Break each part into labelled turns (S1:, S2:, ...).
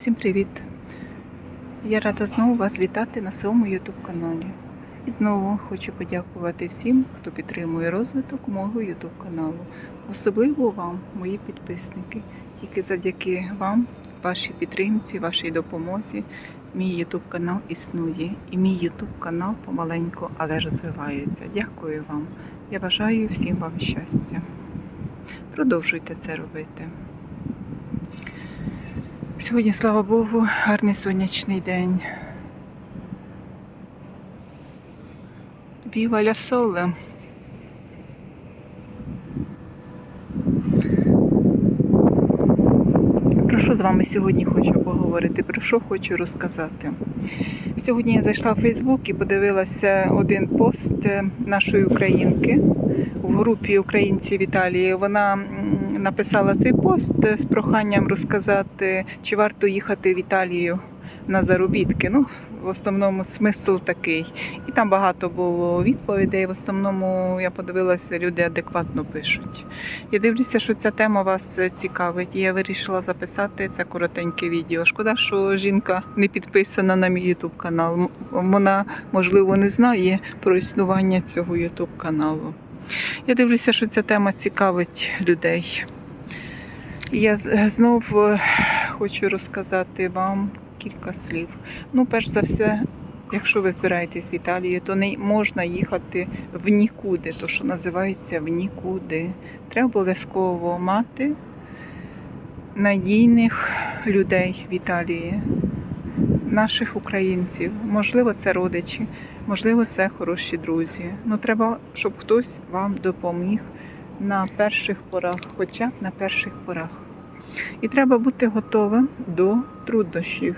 S1: Всім привіт! Я рада знову вас вітати на своєму YouTube каналі. І знову хочу подякувати всім, хто підтримує розвиток мого YouTube каналу. Особливо вам, мої підписники. Тільки завдяки вам, вашій підтримці, вашій допомозі, мій YouTube канал існує. І мій YouTube канал помаленьку, але розвивається. Дякую вам. Я бажаю всім вам щастя. Продовжуйте це робити. Сьогодні, слава Богу, гарний сонячний день. Віва ля соле. Про що з вами сьогодні хочу поговорити? Про що хочу розказати? Сьогодні я зайшла в Фейсбук і подивилася один пост е, нашої українки в групі українців Італії. Вона написала цей пост з проханням розказати, чи варто їхати в Італію на заробітки. Ну, в основному смисл такий. І там багато було відповідей. В основному я подивилася, люди адекватно пишуть. Я дивлюся, що ця тема вас цікавить. І я вирішила записати це коротеньке відео. Шкода, що жінка не підписана на мій YouTube канал. Вона, можливо, не знає про існування цього YouTube каналу. Я дивлюся, що ця тема цікавить людей. Я знов е, хочу розказати вам кілька слів. Ну, перш за все, якщо ви збираєтесь в Італію, то не можна їхати в нікуди, то що називається в нікуди. Треба обов'язково мати надійних людей в Італії, наших українців. Можливо, це родичі, можливо, це хороші друзі. Ну треба, щоб хтось вам допоміг на перших порах, хоча б на перших порах. І треба бути готовим до труднощів,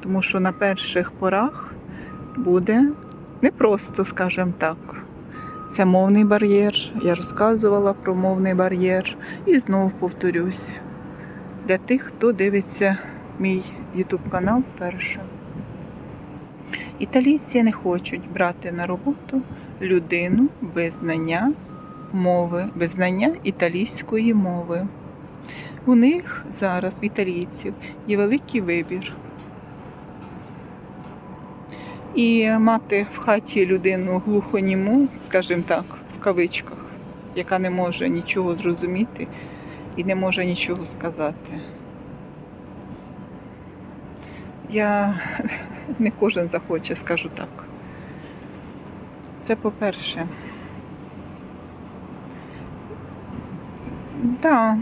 S1: тому що на перших порах буде непросто, скажімо так. Це мовний бар'єр. Я розказувала про мовний бар'єр і знову повторюсь для тих, хто дивиться мій YouTube канал вперше. Італійці не хочуть брати на роботу людину без знання мови, без знання італійської мови. У них зараз, в італійців, є великий вибір. І мати в хаті людину глухоніму, скажімо так, в кавичках, яка не може нічого зрозуміти і не може нічого сказати. Я не кожен захоче, скажу так. Це по-перше. Так,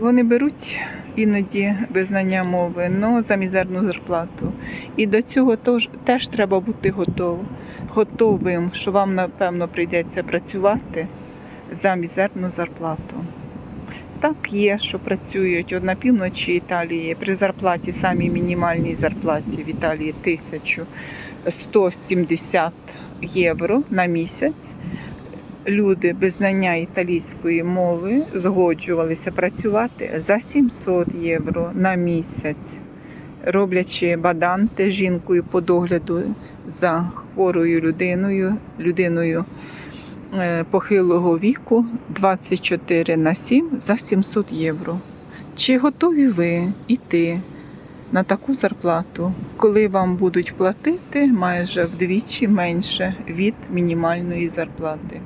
S1: вони беруть іноді без знання мови, але за мізерну зарплату. І до цього тож, теж треба бути готов, готовим, що вам, напевно, прийдеться працювати за мізерну зарплату. Так є, що працюють от на півночі Італії при зарплаті, самій мінімальній зарплаті в Італії 1170 євро на місяць. Люди без знання італійської мови згоджувалися працювати за 700 євро на місяць, роблячи баданти жінкою по догляду за хворою людиною, людиною похилого віку 24 на 7 за 700 євро. Чи готові ви йти на таку зарплату, коли вам будуть платити майже вдвічі менше від мінімальної зарплати?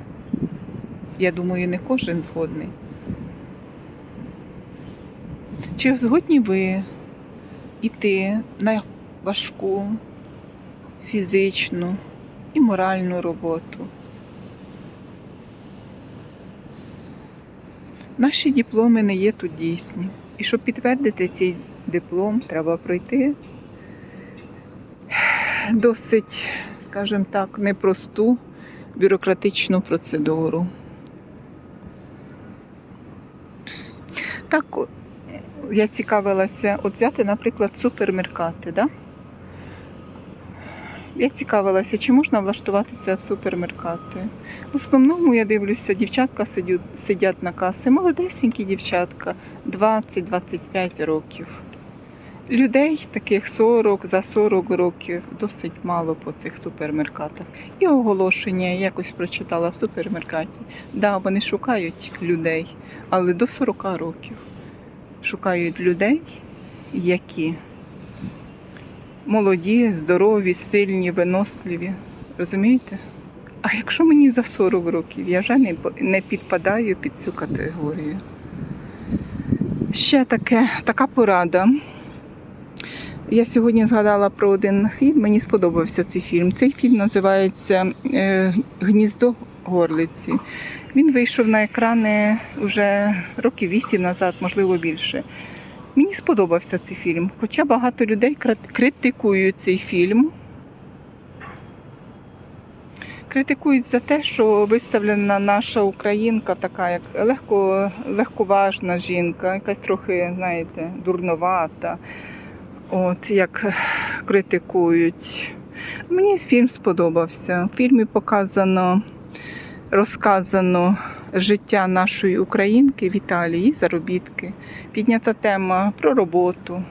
S1: Я думаю, не кожен згодний. Чи згодні ви йти на важку фізичну і моральну роботу? Наші дипломи не є тут дійсні. І щоб підтвердити цей диплом, треба пройти досить, скажімо так, непросту бюрократичну процедуру. Так, я цікавилася, от взяти, наприклад, супермеркати, да? Я цікавилася, чи можна влаштуватися в супермеркати. В основному я дивлюся, дівчатка сидять, на касі, молодесенькі дівчатка, 20-25 років. Людей таких 40 за 40 років досить мало по цих супермеркатах. І оголошення я якось прочитала в супермеркаті. Да, вони шукають людей, але до 40 років. Шукають людей які молоді, здорові, сильні, виносливі. Розумієте? А якщо мені за 40 років, я вже не, підпадаю під цю категорію. Ще таке, така порада. Я сьогодні згадала про один фільм, мені сподобався цей фільм. Цей фільм називається е, Гніздо горлиці. Він вийшов на екрани вже років вісім назад, можливо більше. Мені сподобався цей фільм, хоча багато людей критикують цей фільм. Критикують за те, що виставлена наша українка така, як легко, легковажна жінка, якась трохи, знаєте, дурновата. От як критикують. Мені фільм сподобався. В фільмі показано, розказано життя нашої українки в Італії, заробітки. Піднята тема про роботу,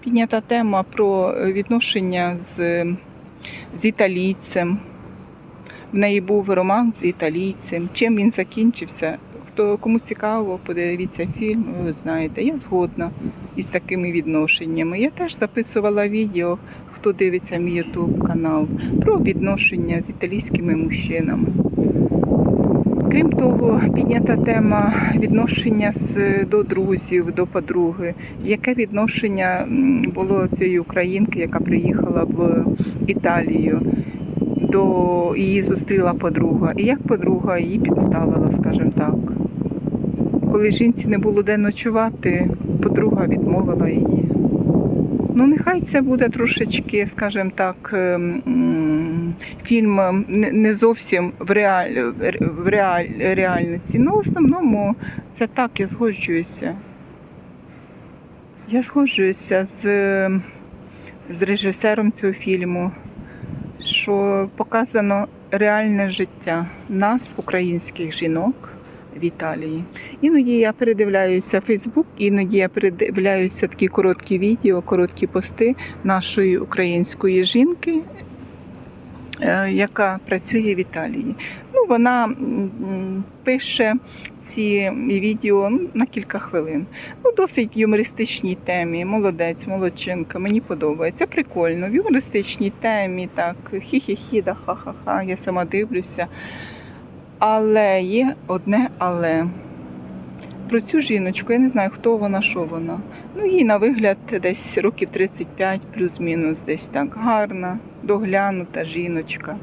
S1: піднята тема про відношення з, з італійцем. В неї був роман з італійцем. Чим він закінчився? Хто кому цікаво, подивіться фільм, ви знаєте, я згодна із такими відношеннями. Я теж записувала відео, хто дивиться мій YouTube канал, про відношення з італійськими мужчинами. Крім того, піднята тема відношення до друзів, до подруги. Яке відношення було цієї українки, яка приїхала в Італію? До її зустріла подруга. І як подруга її підставила, скажімо так. Коли жінці не було де ночувати, подруга відмовила її. Ну, нехай це буде трошечки, скажімо так, ем, фільм ем, не зовсім в, реаль, в реаль, реальності. Ну, в основному це так, я згоджуюся. Я згоджуюся з, з режисером цього фільму, що показано реальне життя нас, українських жінок в Італії. Іноді я передивляюся Фейсбук, іноді я передивляюся такі короткі відео, короткі пости нашої української жінки, е, яка працює в Італії. Ну, вона пише ці відео на кілька хвилин. Ну, досить в юмористичній темі. Молодець, молодчинка, мені подобається. Прикольно. В юмористичній темі, так, хі-хі-хі, да ха-ха-ха, я сама дивлюся. Але є одне але. Про цю жіночку я не знаю, хто вона, що вона. Ну, їй на вигляд десь років 35, плюс-мінус, десь так. Гарна, доглянута жіночка.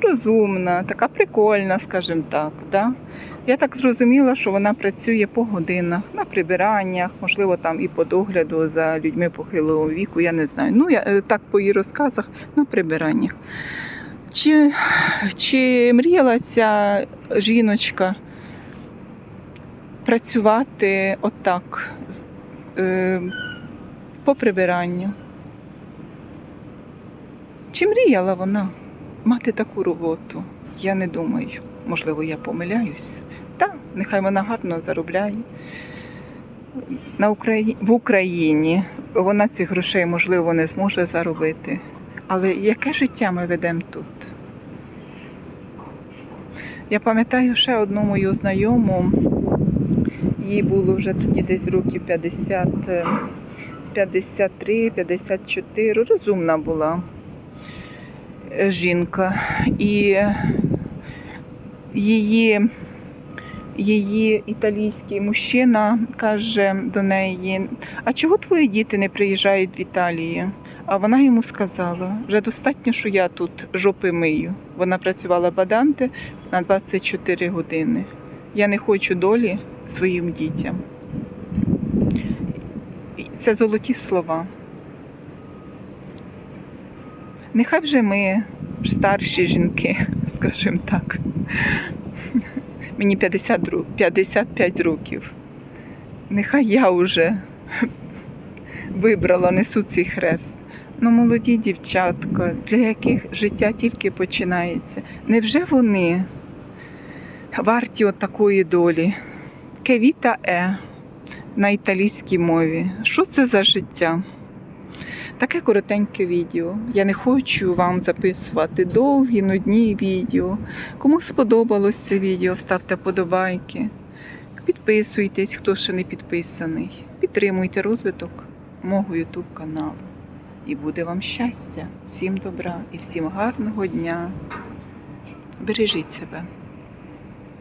S1: Розумна, така прикольна, скажімо так. Да? Я так зрозуміла, що вона працює по годинах, на прибираннях, можливо, там і по догляду за людьми похилого віку, я не знаю. Ну, я е, так по її розказах на прибираннях. Чи, чи мріяла ця жіночка працювати отак е, по прибиранню? Чи мріяла вона мати таку роботу? Я не думаю. Можливо, я помиляюся. Так, нехай вона гарно заробляє. На Украї... В Україні вона цих грошей, можливо, не зможе заробити. Але яке життя ми ведемо тут? Я пам'ятаю ще одну мою знайому, їй було вже тоді десь років 50, е, 53, 54, розумна була е, жінка. І її, її італійський мужчина каже до неї: А чого твої діти не приїжджають в Італію? А вона йому сказала: вже достатньо, що я тут жопи мию. Вона працювала баданте на 24 години. Я не хочу долі своїм дітям. Це золоті слова. Нехай вже ми старші жінки, скажімо так. Мені 50, 55 років. Нехай я вже вибрала, несу цей хрест. Ну, молоді дівчатка, для яких життя тільки починається. Невже вони варті от такої долі? Кевіта е на італійській мові. Що це за життя? Таке коротеньке відео. Я не хочу вам записувати довгі, нудні відео. Кому сподобалось це відео, ставте подобайки. Підписуйтесь, хто ще не підписаний. Підтримуйте розвиток мого ютуб каналу. І буде вам щастя, всім добра і всім гарного дня. Бережіть себе.